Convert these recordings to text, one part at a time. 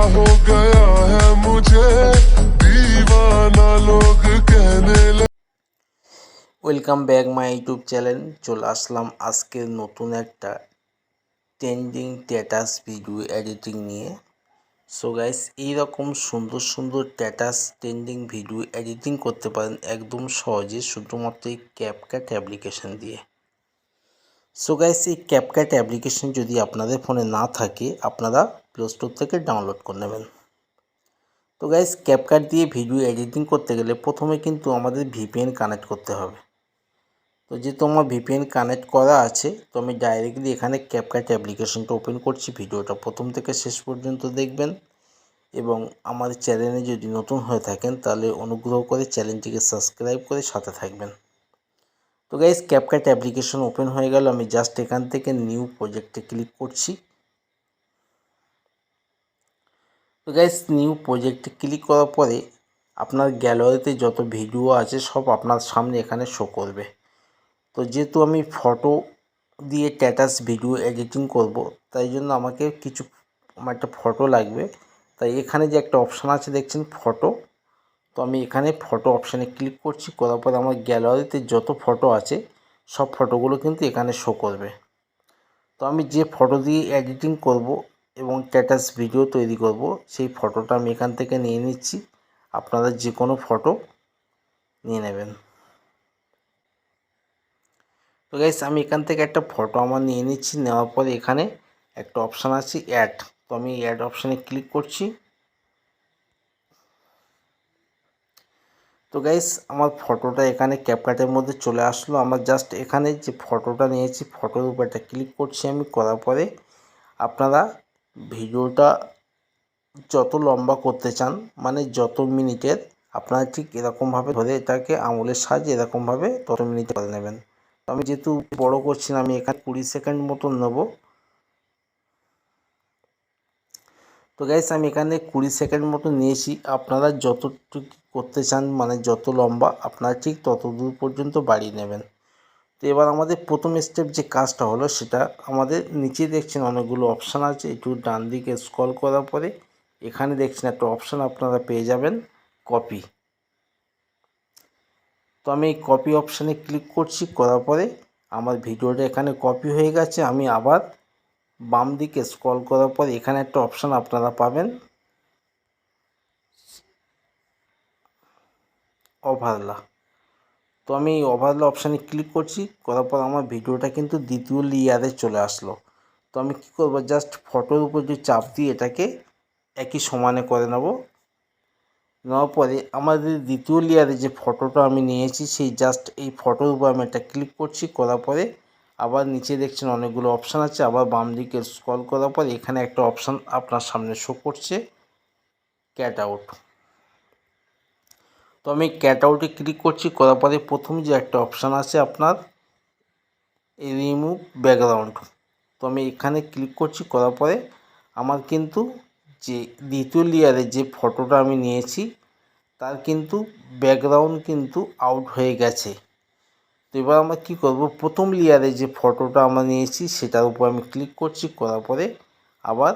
हो गया है मुझे दीवाना लोग कहने लगे welcome back my YouTube channel চলে আসলাম আজকের নতুন একটা ট্রেন্ডিং স্ট্যাটাস ভিডিও এডিটিং নিয়ে সো গাইস এইরকম সুন্দর সুন্দর স্ট্যাটাস ট্রেন্ডিং ভিডিও এডিটিং করতে পারেন একদম সহজে শুধুমাত্র এই ক্যাপকাট অ্যাপ্লিকেশন দিয়ে সো গাইস এই ক্যাপকাট অ্যাপ্লিকেশন যদি আপনাদের ফোনে না থাকে আপনারা প্লে স্টোর থেকে ডাউনলোড করে নেবেন। তো গাইস ক্যাপকাট দিয়ে ভিডিও এডিটিং করতে গেলে প্রথমে কিন্তু আমাদের ভিপিএন কানেক্ট করতে হবে। তো যেহেতু আমার ভিপিএন কানেক্ট করা আছে, তো আমি ডাইরেক্টলি এখানে ক্যাপকাট অ্যাপ্লিকেশনটা ওপেন করছি। ভিডিওটা প্রথম থেকে শেষ পর্যন্ত দেখবেন। এবং আমার চ্যানেলে যদি নতুন হয়ে থাকেন, তাহলে অনুগ্রহ করে চ্যানেলটিকে সাবস্ক্রাইব করে সাথে থাকবেন। তো গাইজ ক্যাপকাট অ্যাপ্লিকেশন ওপেন হয়ে গেল। আমি জাস্ট এখান থেকে নিউ প্রজেক্টে ক্লিক করছি। তো গাইজ নিউ প্রজেক্টে ক্লিক করার পরে আপনার গ্যালারিতে যত ভিডিও আছে সব আপনার সামনে এখানে শো করবে। তো যেহেতু আমি ফটো দিয়ে স্ট্যাটাস ভিডিও এডিটিং করব, তাই জন্য আমাকে কিছু আমার একটা ফটো লাগবে। তাই এখানে যে একটা অপশান আছে দেখছেন ফটো তো আমি এখানে ফটো অপশানে ক্লিক করছি, করার পরে আমার গ্যালারিতে যত ফটো আছে সব ফটোগুলো কিন্তু এখানে শো করবে। তো আমি যে ফটো দিয়ে এডিটিং করব এবং স্ট্যাটাস ভিডিও তৈরি করব। সেই ফটোটা আমি এখান থেকে নিয়ে নিচ্ছি। আপনারা যে কোনো ফটো নিয়ে নেবেন। তো গাইস আমি এখান থেকে একটা ফটো আমার নিয়ে নিচ্ছি। নেওয়ার পরে এখানে একটা অপশান আছে অ্যাড তো আমি অ্যাড অপশানে ক্লিক করছি। তো গাইস আমার ফটোটা এখানে ক্যাপকাটের মধ্যে চলে আসলো। আমার জাস্ট এখানে যে ফটোটা নিয়েছি ফটোর উপর একটা ক্লিক করছি আমি। করার পরে আপনারা ভিডিওটা যত লম্বা করতে চান মানে যত মিনিটের, আপনারা ঠিক এরকমভাবে ধরে এটাকে আঙুলের সাহায্যে এরকমভাবে তত মিনিট করে নেবেন। আমি যেহেতু বড় করছি না, আমি এখানে কুড়ি সেকেন্ড মতন নেব। তো গাইস আমি এখানে কুড়ি সেকেন্ড মতো নিয়েছি। আপনারা যতটুকু করতে চান মানে যত লম্বা, আপনারা ঠিক তত দূর পর্যন্ত বাড়িয়ে নেবেন। তো এবার আমাদের প্রথম স্টেপ যে কাজটা হলো সেটা আমাদের নিচে দেখছেন অনেকগুলো অপশান আছে। একটু ডান দিকে স্ক্রল করার পরে এখানে দেখছেন একটা অপশান আপনারা পেয়ে যাবেন কপি তো আমি এই কপি অপশানে ক্লিক করছি, করার পরে আমার ভিডিওটা এখানে কপি হয়ে গেছে। আমি আবার বাম দিকে স্ক্রল করার পর এখানে একটা অপশান আপনারা পাবেন ওভারলা তো আমি এই ওভারলা অপশানে ক্লিক করছি, করার পর আমার ভিডিওটা কিন্তু দ্বিতীয় লেয়ারে চলে আসলো। তো আমি কি করব জাস্ট ফটোর উপর যে চাপ দিয়ে এটাকে একই সমানে করে নেব। নেওয়ার পরে আমাদের দ্বিতীয় লেয়ারে যে ফটোটা আমি নিয়েছি, সেই জাস্ট এই ফটোর উপর আমি এটা ক্লিক করছি, করার পরে আবার নিচে দেখছেন অনেকগুলো অপশান আছে, আবার বাম দিকে স্ক্রল করার পর এখানে একটা অপশান আপনার সামনে শো করছে ক্যাট আউট তো আমি ক্যাট আউটে ক্লিক করছি, করার পরে প্রথম যে একটা অপশান আছে আপনার রিমুভ ব্যাকগ্রাউন্ড তো আমি এখানে ক্লিক করছি, করার পরে আমার কিন্তু যে দ্বিতীয় লেয়ারে যে ফটোটা আমি নিয়েছি, তার কিন্তু ব্যাকগ্রাউন্ড কিন্তু আউট হয়ে গেছে। তো এবার আমরা কী করব? প্রথম লেয়ারে যে ফটোটা আমরা নিয়েছি, সেটার উপর আমি ক্লিক করছি, করার পরে আবার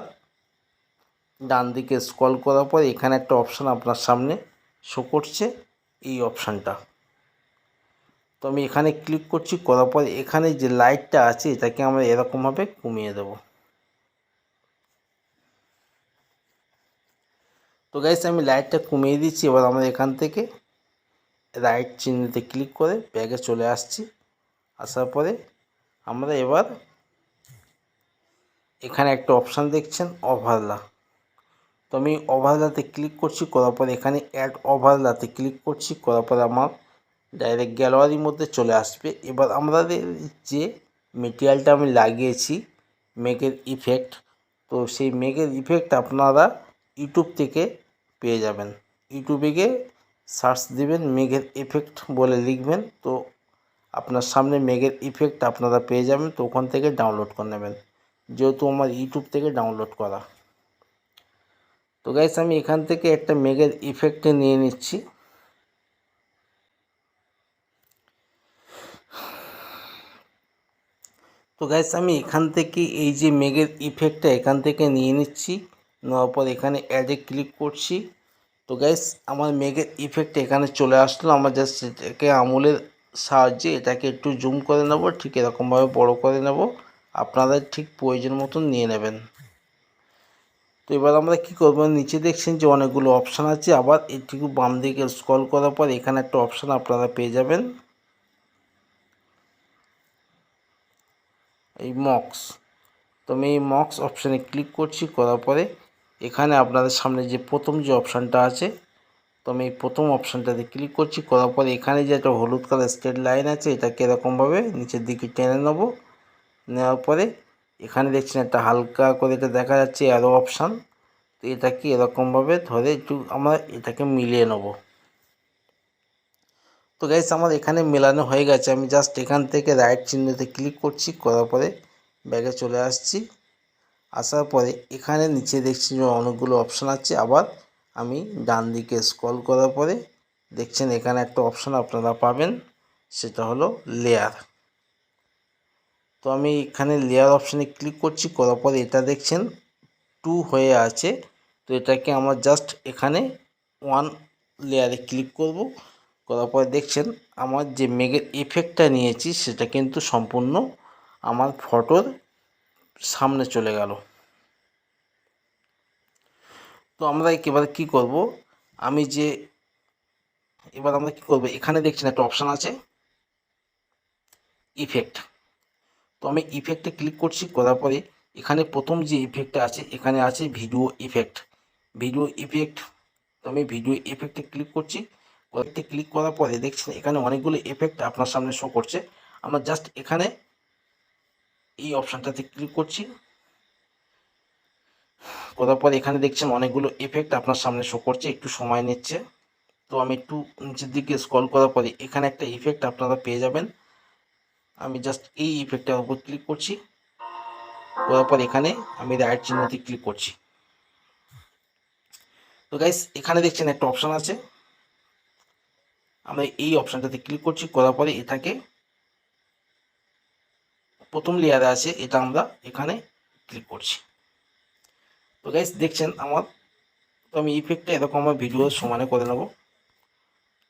ডান দিকে স্ক্রল করার পরে এখানে একটা অপশান আপনার সামনে করছে এই অপশানটা তো আমি এখানে ক্লিক করছি, করার পরে এখানে যে লাইটটা আছে, এটাকে আমরা এরকমভাবে কমিয়ে দেব। তো গাইস আমি লাইটটা কমিয়ে দিচ্ছি, এবার আমরা এখান থেকে রাইট চিহ্নতে ক্লিক করে ব্যাগে চলে আসছি। আসার পরে আমরা এবার এখানে একটা অপশান দেখছেন ওভারলা তো আমি ওভারলাতে ক্লিক করছি, করার পরে এখানে অ্যাড ওভারলাতে ক্লিক করছি, করার পরে আমার ডাইরেক্ট গ্যালারির মধ্যে চলে আসবে। এবার আমাদের যে মেটেরিয়ালটা আমি লাগিয়েছি মেঘের ইফেক্ট তো সেই মেঘের ইফেক্ট আপনারা ইউটিউব থেকে পেয়ে যাবেন। ইউটিউবে গিয়ে সার্চ দিবেন মেঘের ইফেক্ট বলে লিখবেন, তো আপনার সামনে মেঘের ইফেক্ট আপনারা পেয়ে যাবেন, তো ওখান থেকে ডাউনলোড করে নেবেন। যেহেতু আমার ইউটিউব থেকে ডাউনলোড করা। তো গাইস আমি এখান থেকে একটা মেঘের ইফেক্টে নিয়ে নিচ্ছি। তো গাইস আমি এখান থেকে এই যে মেঘের ইফেক্টটা এখান থেকে নিয়ে নিচ্ছি। নেওয়ার পর এখানে অ্যাডে ক্লিক করছি। তো গাইস আমার মেঘের ইফেক্ট এখানে চলে আসলো। আমার জাস্ট এটাকে আমুলের সাহায্যে এটাকে একটু জুম করে নেব। ঠিক এরকমভাবে বড় করে নেব। আপনাদের ঠিক প্রয়োজন মতন নিয়ে নেবেন। তো এবার আমরা কি করব? নিচে দেখছেন যে অনেকগুলো অপশান আছে। আবার এটুকু বাম দিকে স্ক্রল করার পর এখানে একটা অপশান আপনারা পেয়ে যাবেন। এই মক্স তো আমি এই মক্স অপশানে ক্লিক করছি, করার পরে এখানে আপনাদের সামনে যে প্রথম যে অপশানটা আছে, তো আমি এই প্রথম অপশানটাতে ক্লিক করছি, করার পরে এখানে যে একটা হলুদ কালার স্ট্রেট লাইন আছে, এটাকে এরকমভাবে নিচের দিকে টেনে নেব। নেওয়ার পরে এখানে দেখছেন একটা হালকা করে এটা দেখা যাচ্ছে অ্যারো অপশান তো এটাকে এরকমভাবে ধরে একটু আমরা এটাকে মিলিয়ে নেব। তো গাইস আমার এখানে মেলানো হয়ে গেছে। আমি জাস্ট এখান থেকে রাইট চিহ্নতে ক্লিক করছি, করার পরে ব্যাগে চলে আসছি। আসার পরে এখানে নিচে দেখছি যে অনেকগুলো অপশান আছে। আবার আমি ডান দিকে স্ক্রল করার পরে দেখছেন এখানে একটা অপশান আপনারা পাবেন, সেটা হলো লেয়ার তো আমি এখানে লেয়ার অপশানে ক্লিক করছি, করার পরে এটা দেখছেন টু হয়ে আছে। তো এটাকে আমার জাস্ট এখানে ওয়ান লেয়ারে ক্লিক করব। করার পরে দেখছেন আমার যে মেঘের ইফেক্টটা নিয়েছি, সেটা কিন্তু সম্পূর্ণ আমার ফটোর সামনে চলে গেল। তো আমরা এবারে কি করব? আমি যে এবার আমরা কি করব? এখানে দেখছেন একটা অপশান আছে ইফেক্ট তো আমি ইফেক্টে ক্লিক করছি, করার পরে এখানে প্রথম যে ইফেক্টটা আছে, এখানে আছে ভিডিও ইফেক্ট ভিডিও ইফেক্ট তো আমি ভিডিও ইফেক্টে ক্লিক করছি। কয়েকটি ক্লিক করার পরে দেখছেন এখানে অনেকগুলো এফেক্ট আপনার সামনে শো করছে। আমরা জাস্ট এখানে এই অপশানটাতে ক্লিক করছি। করার পরে এখানে দেখছেন অনেকগুলো এফেক্ট আপনার সামনে শো করছে, একটু সময় নিচ্ছে। তো আমি একটু নিচের দিকে স্ক্রল করার পরে এখানে একটা ইফেক্ট আপনারা পেয়ে যাবেন। আমি জাস্ট এই ইফেক্টটার উপর ক্লিক করছি। করার পর এখানে আমি রাইট চিহ্নতে ক্লিক করছি। তো গাইস এখানে দেখছেন একটা অপশান আছে। আমরা এই অপশানটাতে ক্লিক করছি, করার পরে এটাকে প্রথম লেয়ারে আছে, এটা আমরা এখানে ক্লিক করছি। তো গাইস দেখছেন আমার, তো আমি ইফেক্টটা এরকম আমার ভিডিও সমানে করে নেব।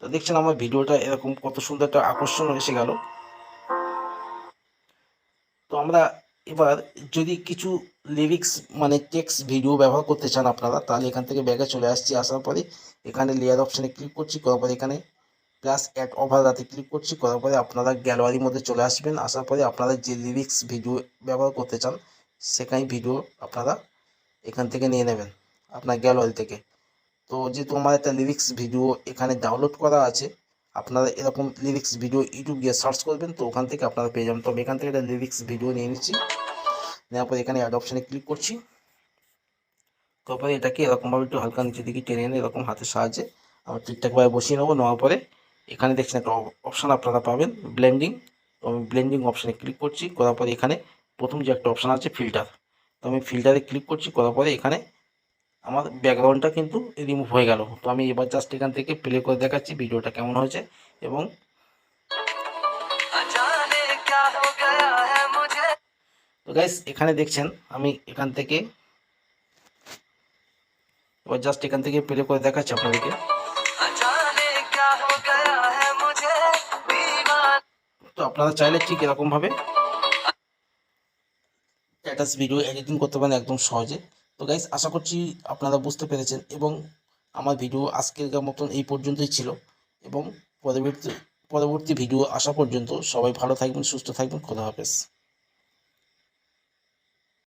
তো দেখছেন আমার ভিডিওটা এরকম কত সুন্দর একটা আকর্ষণ এসে গেল। তো আমরা এবার যদি কিছু লিরিক্স মানে টেক্সট ভিডিও ব্যবহার করতে চান আপনারা, তাহলে এখান থেকে ব্যাগে চলে আসছি, আসার পরে এখানে লেয়ার অপশানে ক্লিক করছি, করার পরে এখানে প্লাস অ্যাড ওভার রাতে ক্লিক করছি, করার পরে আপনারা গ্যালারির মধ্যে চলে আসবেন, আসার পরে আপনারা যে লিরিক্স ভিডিও ব্যবহার করতে চান, সেখানে ভিডিও আপনারা এখান থেকে নিয়ে নেবেন, আপনার গ্যালারি থেকে। তো যেহেতু আমার একটা লিরিক্স ভিডিও এখানে ডাউনলোড করা আছে আপনারা এরকম লিরিক্স ভিডিও ইউটিউব গিয়ে সার্চ করবেন, তো ওখান থেকে আপনারা পেয়ে যাবেন। তো আমি এখান থেকে একটা লিরিক্স ভিডিও নিয়ে নিচ্ছি। নেওয়ার পরে এখানে অ্যাড অপশানে ক্লিক করছি। তারপরে এটাকে এরকমভাবে একটু হালকা নিচের দিকে টেনে এনে এরকম হাতের সাহায্যে আমি ঠিকঠাকভাবে বসিয়ে নেব। নেওয়ার পরে এখানে দেখছেন একটা অপশান আপনারা পাবেন ব্লেন্ডিং তো আমি ব্লেন্ডিং অপশানে ক্লিক করছি। করার পরে এখানে প্রথম যে একটা অপশান আছে ফিল্টার তো আমি ফিল্টারে ক্লিক করছি। করার পরে এখানে আমার ব্যাকগ্রাউন্ডটা কিন্তু রিমুভ হয়ে গেল। তো আমি এবার জাস্ট এখান থেকে প্লে করে দেখাচ্ছি ভিডিওটা কেমন হয়েছে এবং তো গাইস এখানে দেখছেন আমি এখান থেকে এবার জাস্ট এখান থেকে প্লে করে দেখাচ্ছি আপনাদেরকে। তো আপনারা চাইলে ঠিক এরকমভাবে স্ট্যাটাস ভিডিও এডিটিং করতে পারেন একদম সহজে। তো গাইস আশা করছি আপনারা বুঝতে পেরেছেন এবং আমার ভিডিও আজকের মতন এই পর্যন্তই ছিল এবং পরবর্তী পরবর্তী ভিডিও আসা পর্যন্ত সবাই ভালো থাকবেন, সুস্থ থাকবেন, খোদা হাফেজ।